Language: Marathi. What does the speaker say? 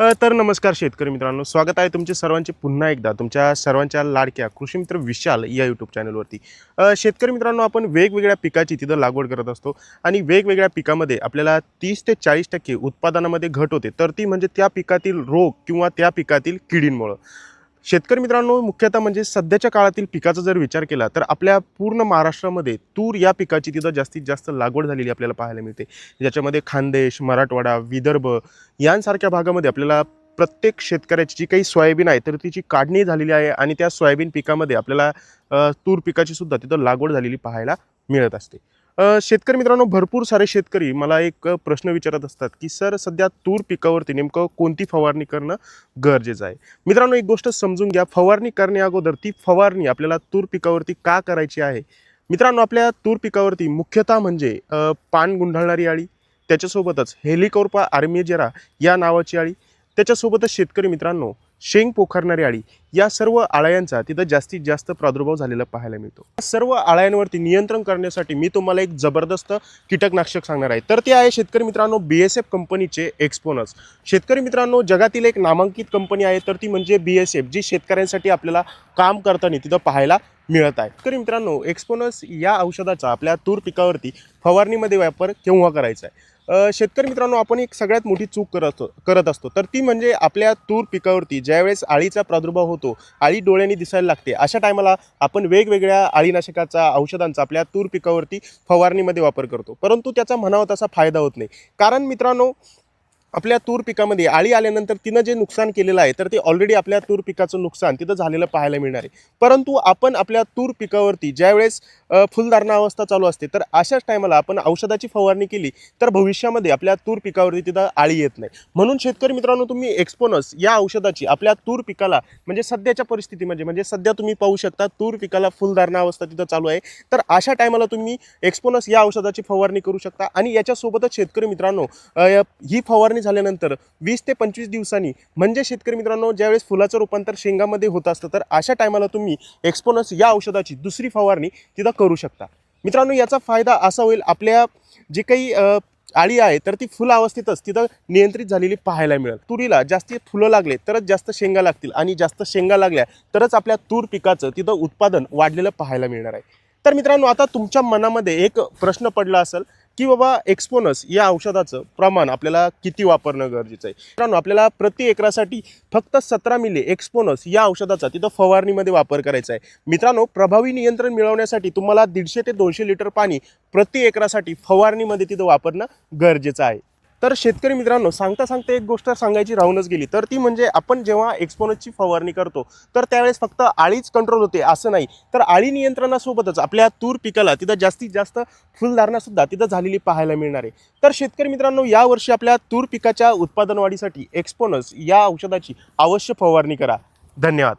तर नमस्कार शेतकरी मित्रांनो स्वागत आहे तुमचे सर्वांचे पुन्हा एकदा तुमच्या सर्वांच्या लाडक्या कृषी मित्र विशाल या यूट्यूब चॅनलवरती शेतकरी मित्रांनो आपण वेगवेगळ्या पिकाची तिथं लागवड करत असतो आणि वेगवेगळ्या पिकामध्ये आपल्याला तीस ते चाळीस टक्के उत्पादनामध्ये घट होते. तर ती म्हणजे त्या पिकातील रोग किंवा त्या पिकातील किडींमुळं. शेतकरी मित्रांनो मुख्यतः म्हणजे सध्याच्या काळातील पिकाचा जर विचार केला तर आपल्या पूर्ण महाराष्ट्रामध्ये तूर या पिकाची तिथं जास्तीत जास्त लागवड झालेली आपल्याला पाहायला मिळते. ज्याच्यामध्ये खानदेश मराठवाडा विदर्भ यांसारख्या भागामध्ये आपल्याला प्रत्येक शेतकऱ्याची जी काही सोयाबीन आहे तर तिची काढणी झालेली आहे आणि त्या सोयाबीन पिकामध्ये आपल्याला तूर पिकाची सुद्धा तिथं लागवड झालेली पाहायला मिळत असते. शेतकरी मित्रांनो भरपूर सारे शेतकरी मला एक प्रश्न विचारत असतात की सर सध्या तूर पिकावरती नेमकं कोणती फवारणी करणं गरजेचं आहे? मित्रांनो एक गोष्ट समजून घ्या. फवारणी करण्या अगोदर ती फवारणी आपल्याला तूर पिकावरती का करायची आहे? मित्रांनो आपल्या तूर पिकावरती मुख्यतः म्हणजे पान गुंढाळणारी अळी त्याच्यासोबतच हेलिकोर्पा आर्मेजेरा या नावाची अळी त्याच्यासोबतच शेतकरी मित्रांनो शेंग पोखरणारी अळी या सर्व आळ्यांचा तिथं जास्तीत जास्त प्रादुर्भाव झालेला पाहायला मिळतो. सर्व आळ्यांवरती नियंत्रण करण्यासाठी मी तुम्हाला एक जबरदस्त कीटकनाशक सांगणार आहे. तर ते आहे शेतकरी मित्रांनो बी एस एफ कंपनीचे एक्सपोनस शेतकरी मित्रांनो जगातील एक नामांकित कंपनी आहे तर ती म्हणजे बी एस एफ जी शेतकऱ्यांसाठी आपल्याला काम करताना तिथं पाहायला मिळत आहे. शेतकरी मित्रांनो एक्सपोनस या औषधाचा आपल्या तूर पिकावरती फवारणीमध्ये वापर केव्हा करायचा आहे? शेतकरी मित्रांनो आपण एक सगळ्यात मोठी चूक करत असतो करत असतो. तर ती म्हणजे आपल्या तूर पिकावरती ज्यावेळेस आळीचा प्रादुर्भाव होतो आळी डोळ्यांनी दिसायला लागते. अशा टायमाला आपण वेगवेगळ्या आळीनाशकाचा औषधांचा आपल्या तूर पिकावरती फवारणीमध्ये वापर करतो. परंतु त्याचा म्हणावा तसा फायदा होत नाही. कारण मित्रांनो आपल्या तूर पिकामध्ये आळी आल्यानंतर तिनं जे नुकसान केलेलं आहे तर ते ऑलरेडी आपल्या तूर पिकाचं नुकसान तिथं झालेलं पाहायला मिळणार आहे. परंतु आपण आपल्या तूर पिकावरती ज्यावेळेस फुलधारणा अवस्था चालू असते तर अशाच टायमाला आपण औषधाची फवारणी केली तर भविष्यामध्ये आपल्या तूर पिकावरती तिथं आळी येत नाही. म्हणून शेतकरी मित्रांनो तुम्ही एक्सपोनस या औषधाची आपल्या तूर पिकाला म्हणजे सध्याच्या परिस्थितीमध्ये म्हणजे सध्या तुम्ही पाहू शकता तूर पिकाला फुलधारणा अवस्था तिथं चालू आहे. तर अशा टायमाला तुम्ही एक्सपोनस या औषधाची फवारणी करू शकता. आणि याच्यासोबतच शेतकरी मित्रांनो ही फवारणी झाल्यानंतर वीस ते पंचवीस दिवसांनी म्हणजे शेतकरी मित्रांनो ज्यावेळेस फुलाचं रूपांतर शेंगामध्ये होत असतं तर अशा टायमाला तुम्ही एक्सपोनस या औषधाची दुसरी फवारणी तिथं करू शकता. मित्रांनो याचा फायदा असा होईल आपल्या जे काही आळी आहे तर ती फुलं अवस्थेतच तिथं नियंत्रित झालेली पाहायला मिळेल. तुरीला जास्ती फुलं लागले तरच जास्त शेंगा लागतील आणि जास्त शेंगा लागल्या तरच आपल्या तूर पिकाचं तिथं उत्पादन वाढलेलं पाहायला मिळणार आहे. तर मित्रांनो आता तुमच्या मनामध्ये एक प्रश्न पडला असेल की बाबा एक्सपोनस या औषधाचं प्रमाण आपल्याला किती वापरणं गरजेचं आहे? मित्रांनो आपल्याला प्रति एकरासाठी फक्त सतरा मिली एक्सपोनस या औषधाचा तिथं फवारणीमध्ये वापर करायचा आहे. मित्रांनो प्रभावी नियंत्रण मिळवण्यासाठी तुम्हाला दीडशे ते दोनशे लिटर पाणी प्रति एकरासाठी फवारणीमध्ये तिथं वापरणं गरजेचं आहे. तर शेतकरी मित्रांनो सांगता सांगता एक गोष्ट सांगायची राहूनच गेली. तर ती म्हणजे आपण जेव्हा एक्सपोनसची फवारणी करतो तर त्यावेळेस फक्त आळीच कंट्रोल होते असं नाही. तर आळी नियंत्रणासोबतच आपल्या तूर पिकाला तिथं जास्तीत जास्त फुलधारणासुद्धा तिथं झालेली पाहायला मिळणार आहे. तर शेतकरी मित्रांनो यावर्षी आपल्या तूर पिकाच्या उत्पादन वाढीसाठी एक्सपोनस या औषधाची अवश्य फवारणी करा. धन्यवाद.